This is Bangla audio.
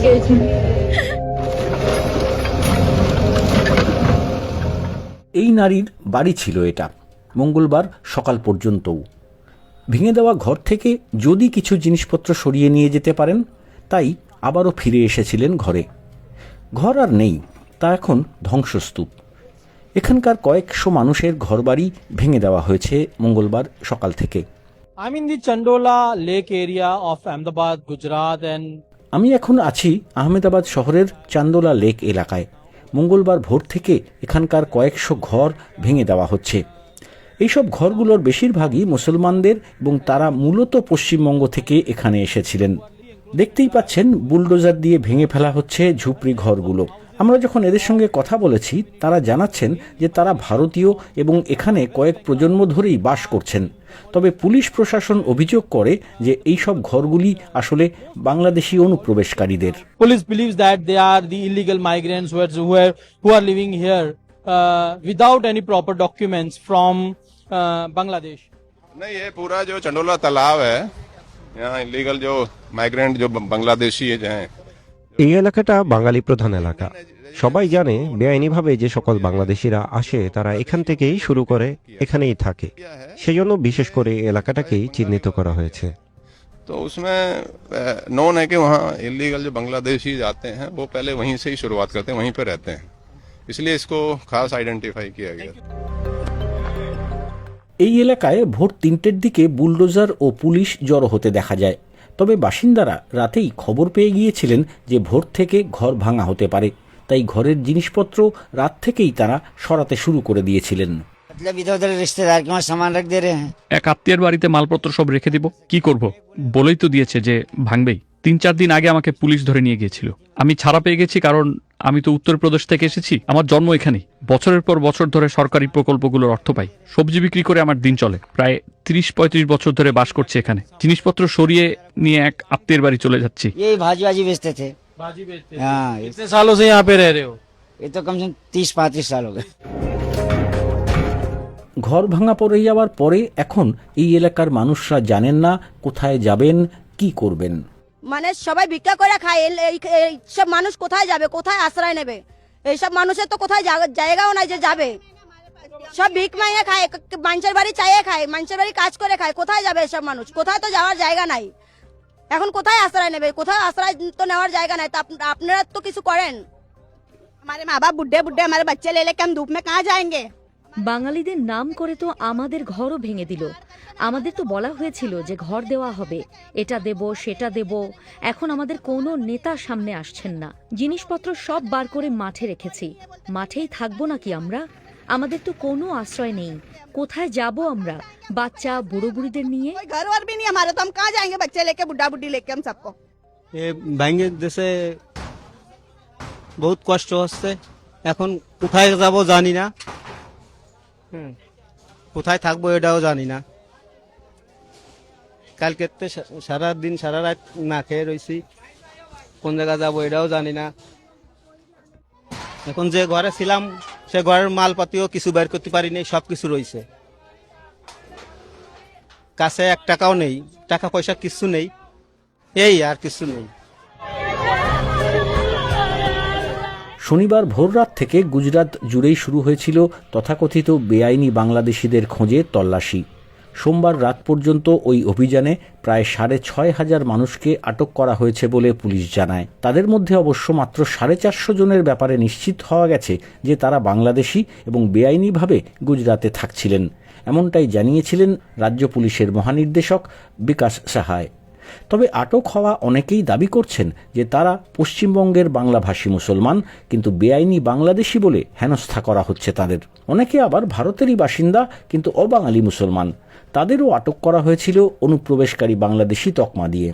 এই নারীর বাড়ি ছিল এটা মঙ্গলবার সকাল পর্যন্তও। ভেঙে দেওয়া ঘর থেকে যদি কিছু জিনিসপত্র সরিয়ে নিয়ে যেতে পারেন তাই আবারও ফিরে এসেছিলেন ঘরে। ঘর আর নেই তা এখন ধ্বংসস্তূপ। এখানকার কয়েকশো মানুষের ঘরবাড়ি ভেঙে দেওয়া হয়েছে মঙ্গলবার সকাল থেকে। I'm in the Chandola lake area of Ahmedabad, Gujarat, and আমি এখন আছি আহমেদাবাদ শহরের চান্দোলা লেক এলাকায়। মঙ্গলবার ভোর থেকে এখানকার কয়েকশো ঘর ভেঙে দেওয়া হচ্ছে। এইসব ঘরগুলোর বেশিরভাগই মুসলমানদের এবং তারা মূলত পশ্চিমবঙ্গ থেকে এখানে এসেছিলেন। দেখতেই পাচ্ছেন, বুলডোজার দিয়ে ভেঙে ফেলা হচ্ছে ঝুপড়ি ঘরগুলো। আমরা যখন এদের সঙ্গে কথা বলেছি তারা জানাচ্ছেন যে তারা ভারতীয় এবং এখানে কয়েক প্রজন্ম ধরেই বাস করছেন তবে পুলিশ প্রশাসন অভিযোগ করে যে এইসব ঘরগুলি আসলে Bangladeshi অনুপ্রবেশকারীদের police believes that they are the illegal migrants who are who are, who are living here uh, without any proper documents from uh, Bangladesh. नहीं ये पूरा जो चंडोला तालाब है यहाँ इलीगल जो माइग्रेंट जो बांग्लादेशी हैं এই এলাকাটা বাঙালি প্রধান এলাকা সবাই জানে বেআইনিভাবে যে সকল বাংলাদেশিরা আসে তারা এখান থেকেই শুরু করে এখানেই থাকে সেজন্য বিশেষ করে এই এলাকাটাকেই চিহ্নিত করা হয়েছে तो उसमें नोन है कि वहाँ इलीगल जो बांग्लादेशी आते हैं वो पहले वहीं से ही शुरुआत करते हैं वहीं पे रहते हैं इसलिए इसको खास आइडेंटिफाई किया गया এই এলাকায় ভোর তিনটের দিকে বুলডোজার ও পুলিশ জড়ো হতে দেখা যায় তবে বাসিন্দারা রাতেই খবর পেয়ে গিয়েছিলেন যে ভোর থেকে ঘর ভাঙা হতে পারে। তাই ঘরের জিনিসপত্র রাত থেকেই তারা সরাতে শুরু করে দিয়েছিলেন। এক আত্মীয়ের বাড়িতে মালপত্র সব রেখে দিব। কি করব? বলেই তো দিয়েছে যে ভাঙবেই। তিন চার দিন আগে আমাকে পুলিশ ধরে নিয়ে গিয়েছিল আমি ছাড়া পেয়ে গেছি কারণ আমি তো উত্তরপ্রদেশ থেকে এসেছি আমার জন্ম এখানেই বছরের পর বছর ধরে সরকারি প্রকল্পগুলোর অর্থ পাই সবজি বিক্রি করে আমার দিন চলে প্রায় তিরিশ পঁয়ত্রিশ বছর ধরে বাস করছি এখানে জিনিসপত্র সরিয়ে নিয়ে এক আত্মীয়ের বাড়ি চলে যাচ্ছি यही भाजी वाजी बेचते थे बाजी बेचते हैं। हाँ ये- कितने सालों से यहाँ पे रह रहे हो ये तो कम से कम तीस पैंतीस साल हो गए ঘর ভাঙা পড়ে যাওয়ার পরে এখন এই এলাকার মানুষরা জানেন না কোথায় যাবেন কি করবেন মানে সবাই ভিক্ষা করে খায় এই- এই এই সব মানুষ কোথায় যাবে কোথায় আশ্রয় নেবে এইসব মানুষের তো কোথায় জায়গা- জায়গাও নাই যে যাবে সব ভিক মাইয়ে খায় ক- ক- মানুষের বাড়ি চাইয়ে খায় মানুষের বাড়ি কাজ করে খায় কোথায় যাবে এসব মানুষ কোথায় তো যাওয়ার জায়গা নাই এখন কোথায় আশ্রয় নেবে কোথায় আশ্রয় তো নেওয়ার জায়গা নাই তা আপ- আপনারা তো কিছু করেন हमारे माँ बाप बुढ़े बुढ़े हमारे बच्चे ले लेके हम धूप में कहाँ जाएंगे বাঙালিদের নাম করে তো আমাদের ঘরও ভেঙে দিল আমাদের তো বলা হয়েছিল যে ঘর দেওয়া হবে এটা দেব সেটা দেব এখন আমাদের কোনো নেতা সামনে আসছেন না জিনিসপত্র সব বার করে মাঠে রেখেছি মাঠেই থাকবো নাকি আমরা আমাদের তো কোনো আশ্রয় নেই কোথায় যাব আমরা বাচ্চা বুড়ো বুড়িদের নিয়ে कोई घर वर भी नहीं हमारे तो हम कहाँ जाएंगे बच्चे लेके बुढ़ा बुढ़ी लेके हम सबको এ ব্যাঙ্গে দেশে বহুত কষ্ট হচ্ছে এখন কোথায় যাব জানি না হুম, কোথায় থাকব এটাও জানি না। কালকে তো সারা দিন সারা রাত না খেয়ে রয়েছি কোন জায়গা যাব এটাও জানি না। এখন যে ঘরে ছিলাম, সে ঘরের মালপাতিও কিছু বের করতে পারিনি সব কিছু রয়েছে কাছে এক টাকাও নেই, টাকা পয়সা কিছু নেই, এই আর কিছু নেই। শনিবার ভোররাত থেকে গুজরাট জুড়েই শুরু হয়েছিল তথাকথিত বেআইনি বাংলাদেশিদের খোঁজে তল্লাশি। সোমবার রাত পর্যন্ত ওই অভিযানে প্রায় সাড়ে ছয় হাজার মানুষকে আটক করা হয়েছে বলে পুলিশ জানায়। তাদের মধ্যে অবশ্য মাত্র সাড়ে চারশো জনের ব্যাপারে নিশ্চিত হওয়া গেছে যে তারা বাংলাদেশি এবং বেআইনিভাবে গুজরাতে থাকছিলেন। এমনটাই জানিয়েছিলেন রাজ্য পুলিশের মহানির্দেশক বিকাশ সাহায়। তবে আটক হওয়া অনেকেই দাবি করছেন যে তারা পশ্চিমবঙ্গের বাংলাভাষী মুসলমান, কিন্তু বেআইনি বাংলাদেশি বলে হেনস্থা করা হচ্ছে তাদের। অনেকে আবার ভারতেরই বাসিন্দা, কিন্তু অবাঙালি মুসলমান। তাদেরও আটক করা হয়েছিল অনুপ্রবেশকারী বাংলাদেশি তকমা দিয়ে।